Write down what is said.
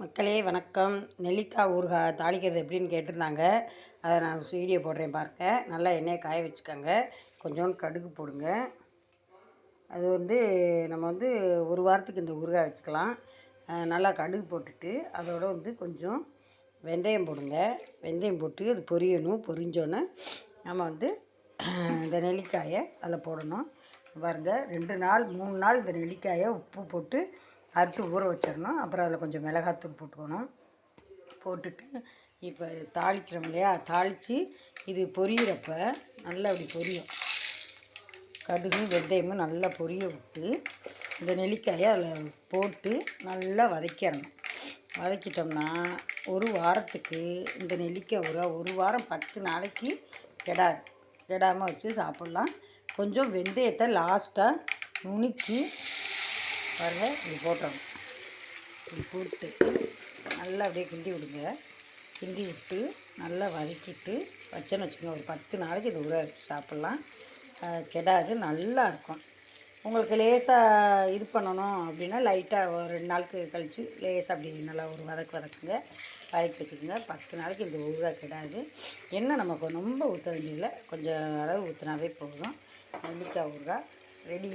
மக்களே வணக்கம். நெல்லிக்காய் ஊறுகாய் தாளிக்கிறது எப்படின்னு கேட்டிருந்தாங்க. அதை நான் வீடியோ போடுறேன் பாருங்கள் நல்லா எண்ணெயை காய வச்சுக்கோங்க. கொஞ்சோண்டு கடுகு போடுங்க. அது வந்து நம்ம வந்து ஒரு வாரத்துக்கு இந்த ஊறுகாய் வச்சுக்கலாம். நல்லா கடுகு போட்டுட்டு அதோட வந்து கொஞ்சம் வெந்தயம் போடுங்க. வெந்தயம் போட்டு அது பொரியணும். பொரிஞ்சோன்னே நம்ம வந்து இந்த நெல்லிக்காயை அதில் போடணும். பாருங்கள் ரெண்டு நாள் மூணு நாள் இந்த நெல்லிக்காயை உப்பு போட்டு அறுத்து ஊற வச்சிடணும். அப்புறம் அதில் கொஞ்சம் மிளகாத்தூள் போட்டுக்கணும். போட்டுட்டு இப்போ தாளிக்கிறோம் இல்லையா? தாளித்து இது பொரியிறப்ப நல்லா அப்படி பொரியும். கடுகு வெந்தயமும் நல்லா பொரிய விட்டு இந்த நெல்லிக்காயை அதில் போட்டு நல்லா வதக்கிடணும். வதக்கிட்டோம்னா ஒரு வாரத்துக்கு இந்த நெல்லிக்காய் ஊற ஒரு வாரம் பத்து நாளைக்கு கெடாது. கெடாமல் வச்சு சாப்பிட்லாம். கொஞ்சம் வெந்தயத்தை லாஸ்ட்டாக நுணுக்கி பாருங்கள் இது போட்டோம் இது போட்டு நல்லா அப்படியே கிண்டி விடுங்க. கிண்டி விட்டு நல்லா வதக்கிட்டு வச்சேன்னு வச்சுக்கோங்க ஒரு பத்து நாளைக்கு இது ஊற வச்சு சாப்பிட்லாம். கெடாது நல்லா இருக்கும். உங்களுக்கு லேசாக இது பண்ணணும் அப்படின்னா லைட்டாக ஒரு ரெண்டு நாளுக்கு கழித்து லேசாக அப்படி நல்லா ஒரு வதக்கு வதக்குங்க. வதக்கி வச்சுக்கோங்க. பத்து நாளைக்கு இந்த ஊறுகாய் கெடாது. எண்ணெய் நமக்கு ரொம்ப ஊற்ற வேண்டியதில்லை. கொஞ்சம் அளவு ஊற்றினாவே போதும். நெல்லிக்காய் ஊறுகாய் ரெடி.